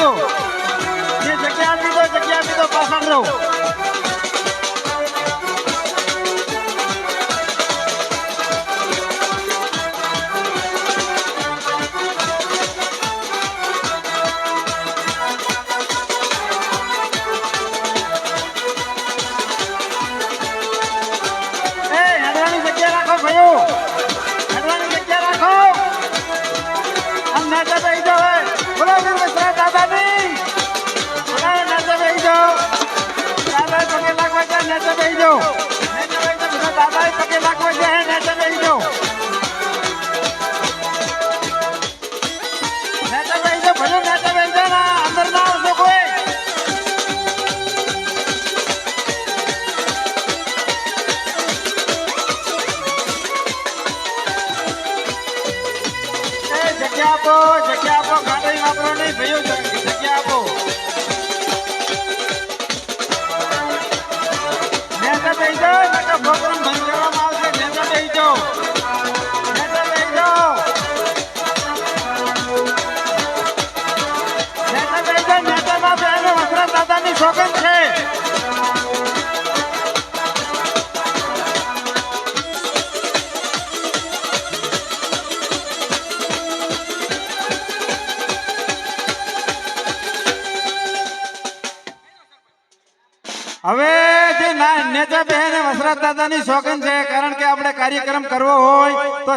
દો જે જગ્યા આપી દો જગ્યા આપી દો પાછળ રહો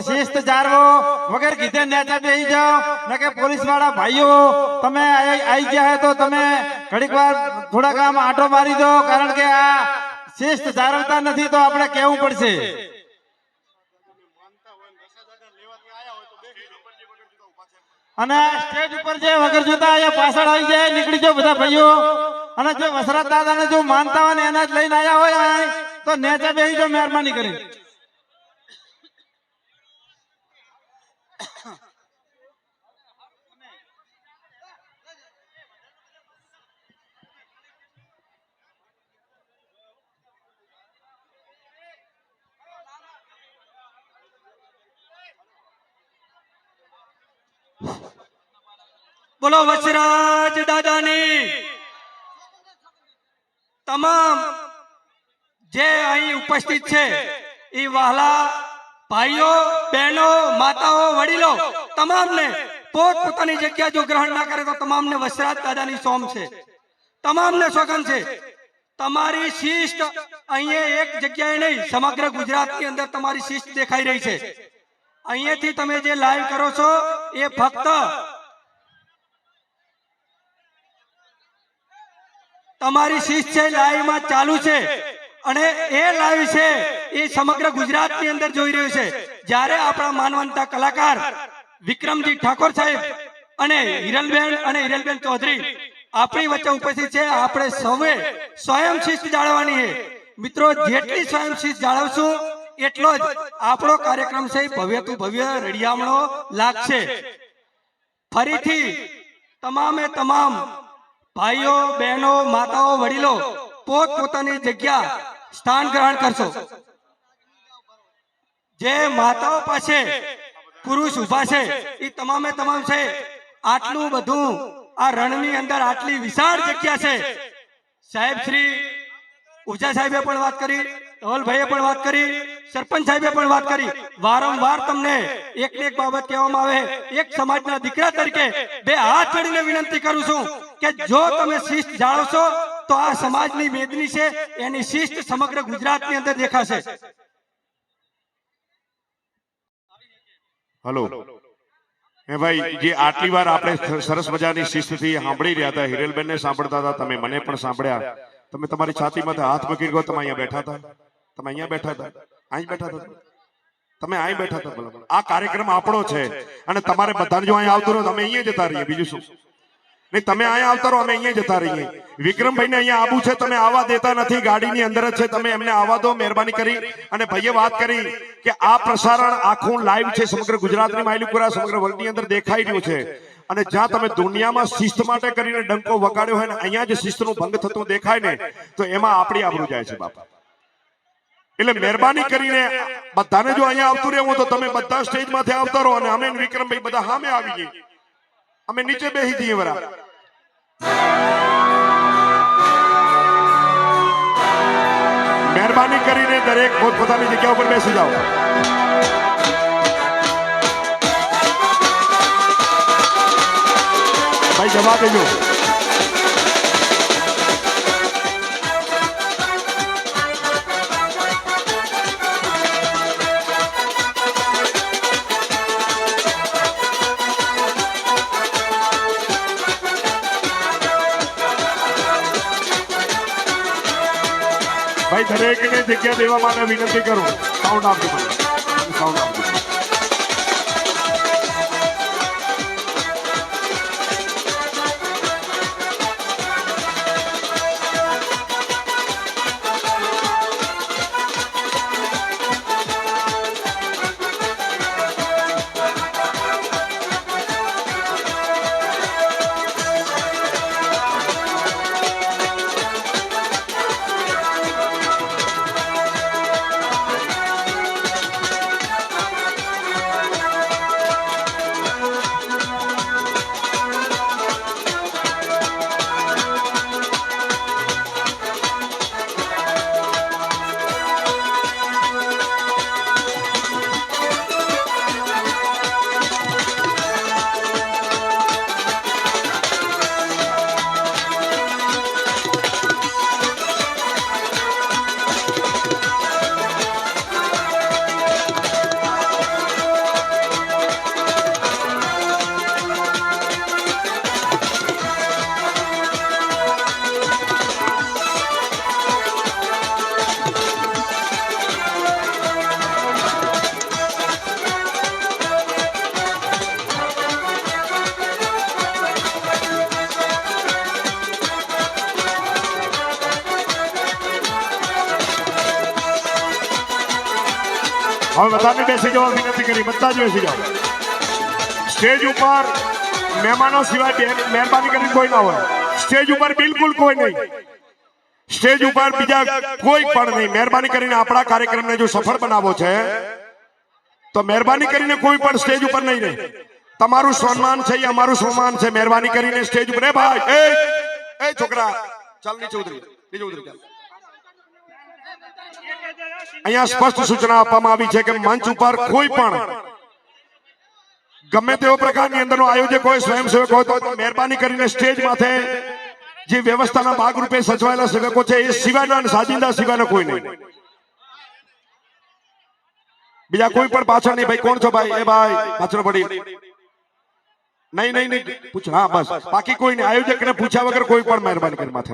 શિસ્ત જાળવો. નથી તો આપણે કહેવું પડશે? અને સ્ટેજ ઉપર જે વગર જોતા પાછળ આવી જાય, નીકળી જાઓ બધા ભાઈઓ. અને જો વસરાત દાદાને જો માનતા હોય ને એના જ લઈને આવ્યા હોય તો નેચા બેસી જો મહેરબાની કરી. બોલો વસરાજ દાદાની. તમામ જે અહીં ઉપસ્થિત છે, એ વહાલા ભાઈઓ, બહેનો, માતાઓ, વડીલો, તમામને પોત પોતાની જગ્યા જો ગ્રહણ ના કરે તો તમામને વસરાજ દાદાની સોમ છે. તમામને સોગન છે. તમારી શિષ્ટ અહીંયા એક જગ્યાએ નહીં, સમગ્ર ગુજરાતની અંદર તમારી શિષ્ટ દેખાઈ રહી છે. અહીંયાથી તમે જે લાઈવ કરો છો, એ ફક્ત તમારી શિસ્ત છે, લાઈવમાં ચાલુ છે. અને એ લાઈવ છે, એ સમગ્ર ગુજરાતની અંદર જોઈ રહ્યું છે. જ્યારે આપણા માનવંતા કલાકાર વિક્રમજી ઠાકોર સાહેબ અને હિરલબેન અને હિરલબેન ચૌધરી આપણી વચ્ચે ઉપસ્થિત છે. આપણે સૌએ સ્વયં શિસ્ત જાળવવાની છે. મિત્રો, જેટલી સ્વયં શિસ્ત જાળવશું, એટલો જ આપણો કાર્યક્રમ છે, ભવ્ય ભવ્યતું ભવ્ય રડિયામણો લાગશે. ફરીથી, તમામે તમામ ભાઈઓ, બહેનો, માતાઓ, વડીલો પોત પોતાની જગ્યા સ્થાન ગ્રહણ કરશો. જે માતાઓ પાસે પુરુષ ઊભા છે એ તમામે તમામ છે. આટલું બધું આ રણની અંદર આટલી વિશાળ જગ્યા છે. સાહેબ શ્રી ઉજા સાહેબે પણ વાત કરી, ધવલભાઈએ પણ વાત કરી, સરપંચ સાહેબે પણ વાત કરી. વારંવાર તમને એક એક બાબત કહેવામાં આવે એક સમાજના દીકરા તરીકે બે હાથ ચડીને વિનંતી કરું છું. કે જો તમે શિસ્ત જાળવશો તો આ સમાજની મેદની છે, એની શિસ્ત સમગ્ર ગુજરાતની અંદર દેખાશે. હલો. એ ભાઈ, જે આટલી વાર આપણે સરસ મજાની શિસ્તથી સાંભળી રહ્યા હતા, હિરેલબેનને સાંભળતા હતા, તમે મને પણ સાંભળ્યા. તમે તમારી છાતીમાં હાથ મૂકી ગયો તમે અહીંયા બેઠા હતા. તમે અહીંયા બેઠા હતા. અહીં બેઠા હતા. તમે અહીં બેઠા હતા. આ કાર્યક્રમ આપણો છે અને તમારે બધાને જો અહીંયા આવતું રહો તમે અહીંયા જતા રહીએ. બીજું શું? નહીં, તમે અહીંયા આવતા રહો અમે અહીંયા જતા રહીએ. વિક્રમભાઈને અહીંયા આવવું છે, તમે આવવા દેતા નથી, ગાડીની અંદર જ છે, તમે એમને આવવા દો, મહેરબાની કરી. અને ભાઈએ વાત કરી કે આ પ્રસારણ આખું લાઈવ છે, સમગ્ર ગુજરાતની માયલીપુરા, સમગ્ર વર્લ્ડની અંદર દેખાઈ રહ્યું છે. અને જ્યાં તમે દુનિયામાં શિસ્ત માટે કરીને ડંકો વગાડ્યો હોય ને, અહીંયા જે શિસ્તનું ભંગ થતું દેખાય ને, તો એમાં આપણી આબરૂ જાય છે, બાપા. એટલે મહેરબાની કરીને બધાને જો અહીંયા આવતું રહેવું તો તમે બધા સ્ટેજમાંથી આવતા રહો અને અમે વિક્રમભાઈ બધા સામે આવી જઈએ અમે નીચે બેસી જઈએ બરાબર મહેરબાની કરીને દરેક પોતપોતાની જગ્યા ઉપર બેસી જાઓ. ભાઈ જવા દેજો દરેકને જગ્યા દેવા માટે વિનંતી કરું. સાઉન્ડ આપજો સાઉન્ડ આપજો હવે બધાને બેસી જવા વિનંતી કરી બધા જ બેસી જાઓ. સ્ટેજ ઉપર મહેમાનો સિવાય મહેરબાની કરીને કોઈ ના હોય. સ્ટેજ ઉપર બિલકુલ કોઈ નહીં. સ્ટેજ ઉપર બીજા કોઈ પણ નહીં. મહેરબાની કરીને આપણા કાર્યક્રમને જો સફળ બનાવો છે, તો મહેરબાની કરીને કોઈ પણ સ્ટેજ ઉપર નહીં રહે. તમારું સન્માન છે, એ અમારું સન્માન છે. મહેરબાની કરીને સ્ટેજ ઉપર ભાઈ એ છોકરા, ચાલ નીચે ઉતરી નીચે ઉતરી, ચાલ. અહીંયા સ્પષ્ટ સૂચના આપવામાં આવી છે કે મંચ ઉપર કોઈ પણ ગમે તેવો પ્રકારની અંદરનો આયોજક હોય સ્વયંસેવક હોય તો મહેરબાની કરીને સ્ટેજ માથે જે વ્યવસ્થાના ભાગરૂપે સચવાયેલા સેવકો છે એ સિવાયના અને સાજિંદા સિવાયના કોઈ નહીં. બીજા કોઈ પણ પાછળ નહીં. ભાઈ કોણ છો ભાઈ? એ ભાઈ પાછળ પડી. નહીં નહીં નહીં. પૂછ હા બસ. બાકી કોઈ નહીં. આયોજકને પૂછ્યા વગર કોઈ પણ મહેરબાની કરી માથે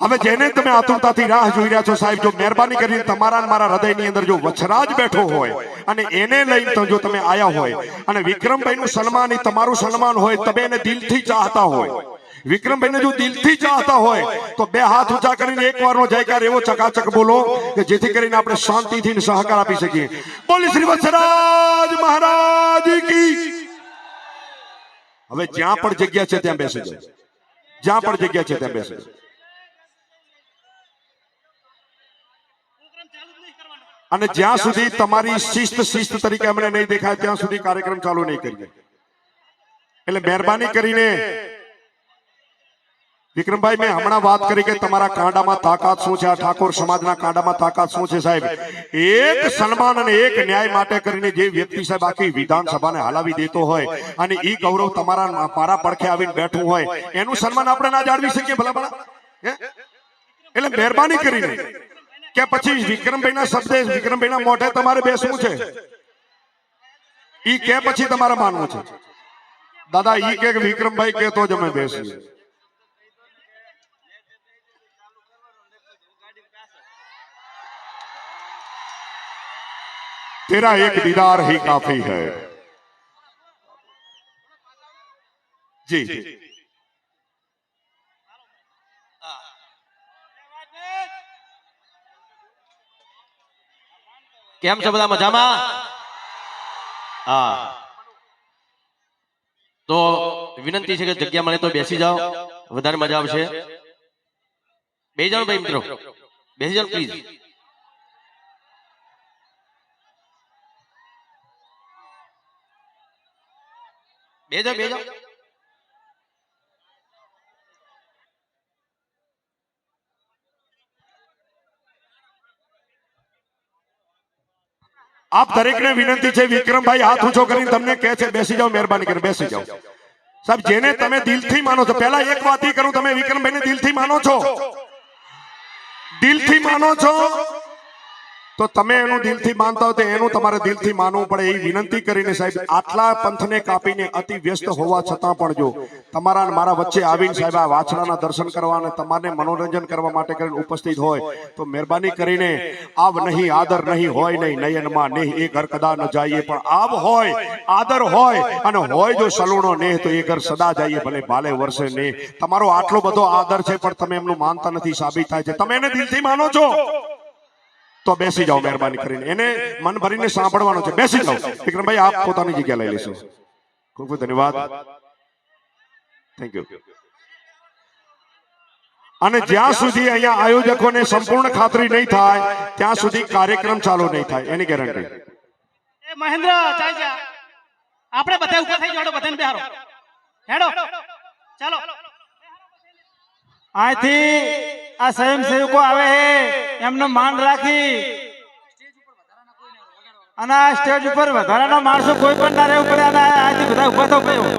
હવે જેને તમે આતુરતાથી રાહ જોઈ રહ્યા છો, સાહેબ, જો મહેરબાની કરીને તમારા મારા હૃદયની અંદર જો વછરાજ બેઠો હોય અને એને લઈને જો તમે આયા હોય અને વિક્રમભાઈનું સન્માન, એ તમારું સન્માન હોય, તમે એને દિલથી ચાહતા હોય. વિક્રમભાઈને જો દિલથી ચાહતા હોય, તો બે હાથ ઊંચા કરીને એક વારનો જયકાર એવો ચકાચક બોલો કે જેથી કરીને આપણે શાંતિથી સહકાર આપી શકીએ. બોલી શ્રી વત્સરાજ મહારાજ કી. હવે જ્યાં પણ જગ્યા છે, ત્યાં બેસી જ્યાં પણ જગ્યા છે, ત્યાં બેસી અને જ્યાં સુધી તમારી શિસ્ત શિસ્ત તરીકે અમને નહીં દેખાય ત્યાં સુધી કાર્યક્રમ ચાલુ નહીં કરીએ. એટલે મહેરબાની કરીને વિક્રમભાઈ મેં હમણાં વાત કરી કે તમારા કાંડામાં તાકાત શું છે? આ ઠાકોર સમાજના કાંડામાં તાકાત શું છે સાહેબ? એક સન્માન અને એક ન્યાય માટે કરીને જે વ્યક્તિ સાહેબ આખી વિધાનસભાને હલાવી દેતો હોય અને ઈ ગૌરવ તમારા મારા પડખે આવીને બેઠું હોય. એનું સન્માન આપણે ના જાળવી શકીએ ભલા ભલા. હે? એટલે મહેરબાની કરીને. કે પછી વિક્રમભાઈના શબ્દે વિક્રમભાઈના મોઢે તમારે બેસવું છે ઈ કે પછી તમારે માનવું છે દાદા ઈ કે વિક્રમભાઈ કે તો જ અમે બેસીએ तेरा एक दीदार ही काफी है जी કેમ છો બધા મજામાં? હા. તો વિનંતી છે કે જગ્યા મળે તો બેસી જાઓ. વધારે મજા આવશે. બે જાઓ ભાઈ મિત્રો. બેસી જાઓ પ્લીઝ બે જાઓ બે જાઓ. આપ દરેકને વિનંતી છે, વિક્રમભાઈ, હાથ ઊંચો કરીને તમને કહે છે, બેસી જાઓ, મહેરબાની કરીને, બેસી જાઓ. સાહેબ, જેને તમે દિલથી માનો છો, પહેલા એક વાત કરું, તમે વિક્રમભાઈને દિલથી માનો છો? દિલથી માનો છો? તો તમે એનું દિલથી માનતા હો તો એનું તમારે દિલથી માનવું પડે એ વિનંતી કરીને સાહેબ, આટલા પંથને કાપીને અતિ વ્યસ્ત હોવા છતાં પણ જો તમારા મારા વચ્ચે આવીને સાહેબ આ વાછડાના દર્શન કરવા અને તમારે મનોરંજન કરવા માટે કરીને ઉપસ્થિત હોય, તો મહેરબાની કરીને આવ નહીં, આદર નહીં, હોય નહીં નયનમાં નહીં, એ ઘર કદા ન જઈએ, પણ આવ હોય, આદર હોય, અને હોય જો સલુણો નેહ, તો એ ઘર સદા જઈએ, ભલે ભાલે વર્ષે નેહ. તમારો આટલો બધો આદર છે, પણ તમે એમનું માનતા નથી સાબિત થાય છે. તમે એને દિલથી માનો છો? તો બેસી જાઓ મહેરબાની કરીને. એને મન ભરીને સાંભળવાનો છે. બેસી જાઓ. વિક્રમભાઈ, આપ પોતાની જગ્યા લઈ લેશો. ખૂબ ખૂબ ધન્યવાદ. થેન્ક યુ અને જ્યાં સુધી અહીંયા આયોજકોને સંપૂર્ણ ખાતરી નહીં થાય, ત્યાં સુધી કાર્યક્રમ ચાલુ નહીં થાય. એની ગેરંટી. મહેન્દ્ર આપણે બધા ઉપર થઈ જાડો બધાને બેહારો હેડો. ચાલો. અહીંથી આ સ્વયંસેવકો આવે છે એમનો માન રાખી અને આ સ્ટેજ ઉપર વધારાના માણસો કોઈ પણ ના રહેવું પડે અને અહીંથી બધા ઊભા થવું